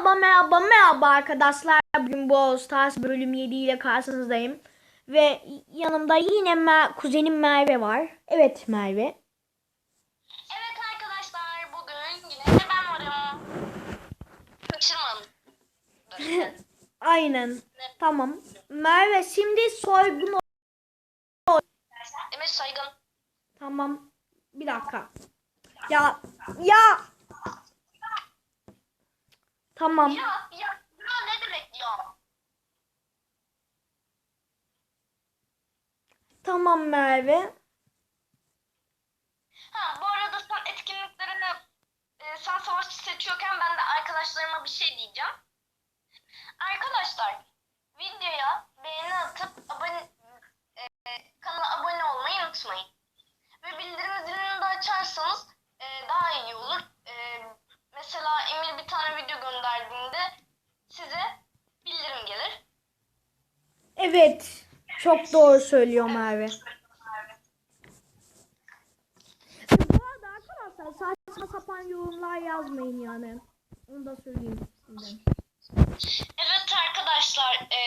Merhaba merhaba merhaba arkadaşlar. Bugün Brawl Stars bölüm 7 ile karşınızdayım. Ve yanımda yine Mer kuzenim Merve var. Evet Merve. Evet arkadaşlar bugün yine de ben varım. Kaçırmadım. Aynen. Tamam. Merve şimdi soygun Emir Saygın. Tamam. Bir dakika. Ya ya. Tamam. Ya, ya, ya ne demek ya? Tamam Merve. Ha bu arada sen etkinliklerine e, sen savaşçı seçiyorken ben de arkadaşlarıma bir şey diyeceğim. Arkadaşlar videoya beğeni atıp abone e, kanala abone olmayı unutmayın. Ve bildirim zilini de açarsanız e, daha iyi olur. E, mesela Emir bir tane video gönderdiğinde size bildirim gelir. Evet. Çok doğru söylüyor Merve. Bu arada arkadaşlar saçma sapan yorumlar yazmayın yani. Onu da söyleyeyim sizden. Evet arkadaşlar e,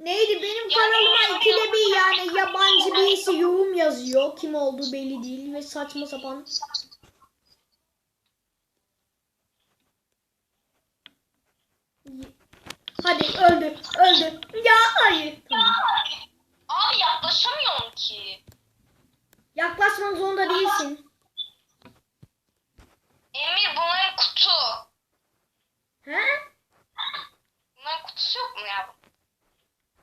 Neydi benim kanalıma ikide bir yani yabancı birisi yorum yazıyor. Kim olduğu belli değil ve saçma sapan. Hadi öldü öldü. Ya hayır. Tamam. abi yaklaşamıyorum ki. Yaklaşmak zorunda değilsin. Emir bunların kutu. He? Bunların kutusu yok mu ya?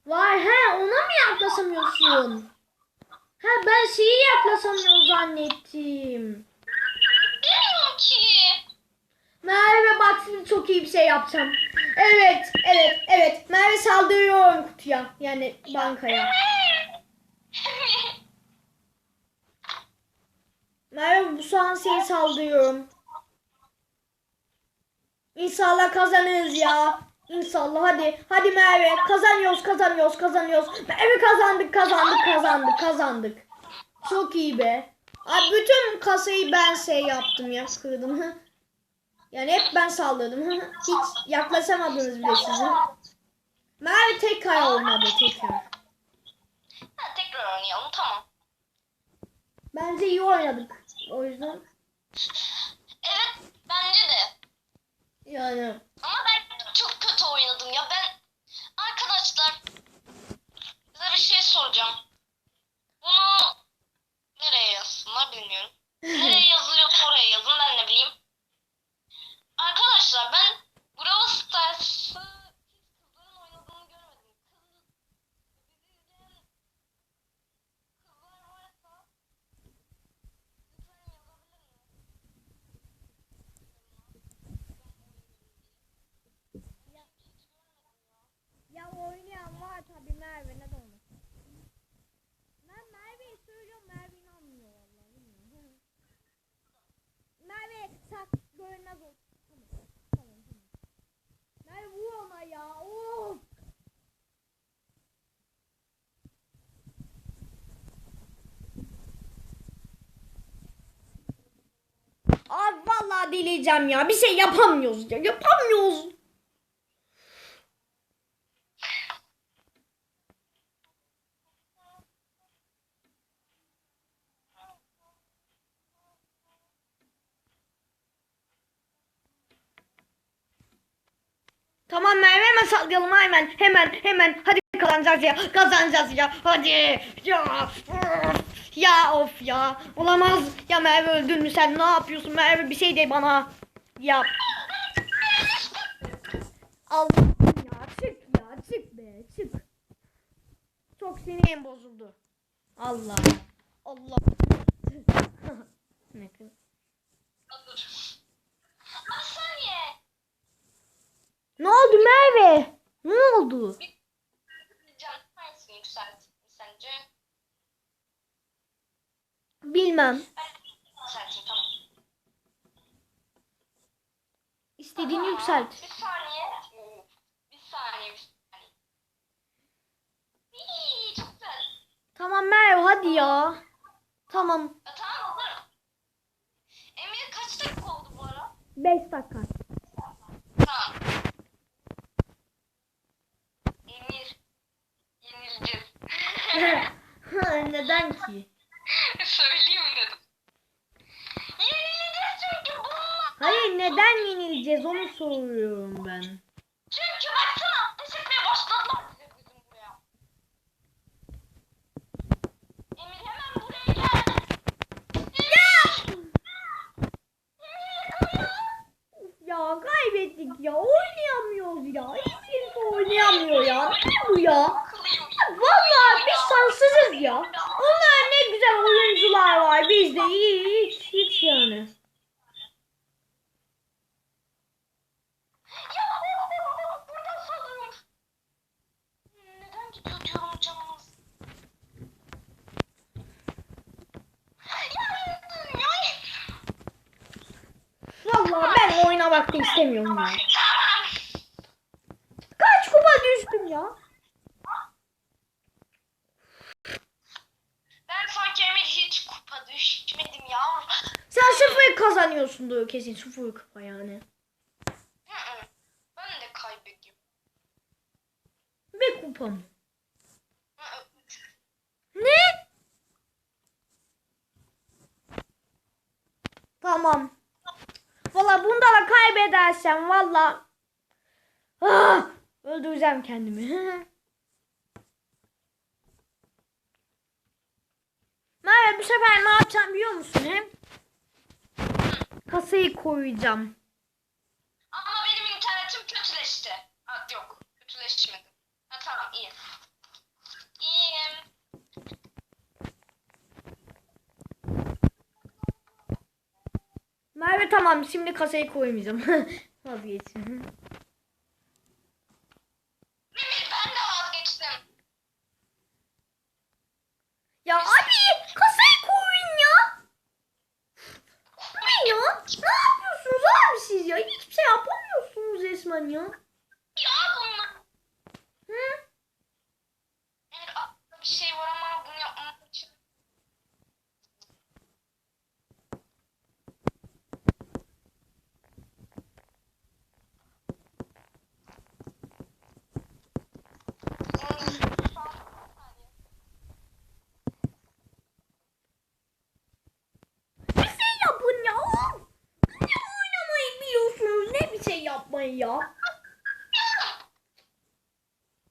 Var he ona mı yaklaşamıyorsun? Ha ben şeyi yaklaşamıyorum zannettim. Bilmiyorum ki. Merve bak şimdi çok iyi bir şey yapacağım. Evet, evet, evet. Merve saldırıyorum kutuya. Yani bankaya. Merve bu soğan seni saldırıyorum. İnşallah kazanırız ya. İnşallah hadi. Hadi Merve. Kazanıyoruz, kazanıyoruz, kazanıyoruz. Merve kazandık, kazandık, kazandık, kazandık. Çok iyi be. Abi bütün kasayı ben şey yaptım ya kırdım. Yani hep ben saldırdım. Hiç yaklaşamadınız bile sizin. Merve tekrar olmadı tekrar. ha, tekrar oynayalım tamam. Bence iyi oynadık. O yüzden Evet bence de. yani Ama ben çok kötü oynadım ya. Ben arkadaşlar size bir şey soracağım. Bunu nereye yazsınlar bilmiyorum. Nereye yazılıyorsa oraya yazın ben ne bileyim. Arkadaşlar ben Brawl Stars'ı hiç kızların oynadığını görmedim. Kız, bizi izleyen kızlar varsa lütfen yazabilir mi? Ya hiç görmedim ya. Ya oynayan var tabii Merve ne olmasın. Ben Merve'ye söylüyorum Merve inanmıyor vallahi bilmiyorum. Merve sak görünmez ol. Tamam tamam tamam. Merve vur ona ya. Of. Abi vallahi delireceğim ya. Bir şey yapamıyoruz ya. Yapamıyoruz. Tamam Merve hemen sallayalım hemen hemen hemen hadi kazanacağız ya kazanacağız ya hadi ya ya of ya. Olamaz. Ya Merve öldün mü sen? Ne yapıyorsun? Merve bir şey de bana yap. Allah'ım ya çık ya çık be çık. Çok sinirim bozuldu. Allah. Allah. Ne kız. Bir ne oldu Merve? Ne oldu? Can Bilmem. İstediğini yükselt. Bir saniye. Bir saniye. Bir saniye. İyi, çok güzel. Tamam Merve hadi ya. Tamam. Ya, tamam olur. Emir kaç dakika oldu bu ara? 5 dakika. Tamam. Emir. Yenileceğiz. Neden ki? Neden yenileceğiz onu soruyorum ben. Çünkü baksana ateş etmeye başladılar bizim buraya. Emir hemen buraya gel. Ya! Ya kaybettik ya oynayamıyoruz ya. Hiç kimse oynayamıyor ya. Ne bu ya? Vallahi biz şanssızız ya. Onlar ne güzel oyuncular var. Bizde hiç hiç yani. Canımız. Vallahi ben oynamak da istemiyorum ya. Kaç kupa düştüm ya? Ben sanki Emir hiç kupa düşmedim ya. Sen sıfır kazanıyorsundur kesin sıfır kupa yani. Ben de kaybediyorum. Bir kupa mı? Hı hı. Ne? Tamam. Valla bunda da kaybedersem valla ah, öldüreceğim kendimi. Merve bu sefer ne yapacağım biliyor musun hem? Kasayı koyacağım. Ama benim internetim kötüleşti. Ha yok. Kötüleşmedi. Ha tamam iyi. Merve tamam şimdi kasayı koymayacağım. Vazgeçtim. Emir ben de vazgeçtim. Ya abi kasayı koyun ya. Ne ya? Ne yapıyorsunuz abi siz ya? Hiçbir şey yapamıyorsunuz resmen. Ya bunlar. Hı? Emir aklımda bir şey var ama bunu yapmam için. Bir şey yapın ya. Ne oynamayı biliyorsunuz? Ne bir şey yapmayı ya?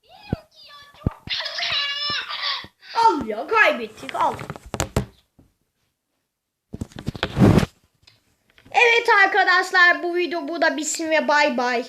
İyiyim ki ya çok kötü. Al ya kaybettik al. Evet arkadaşlar bu video burada bitsin ve bay bay.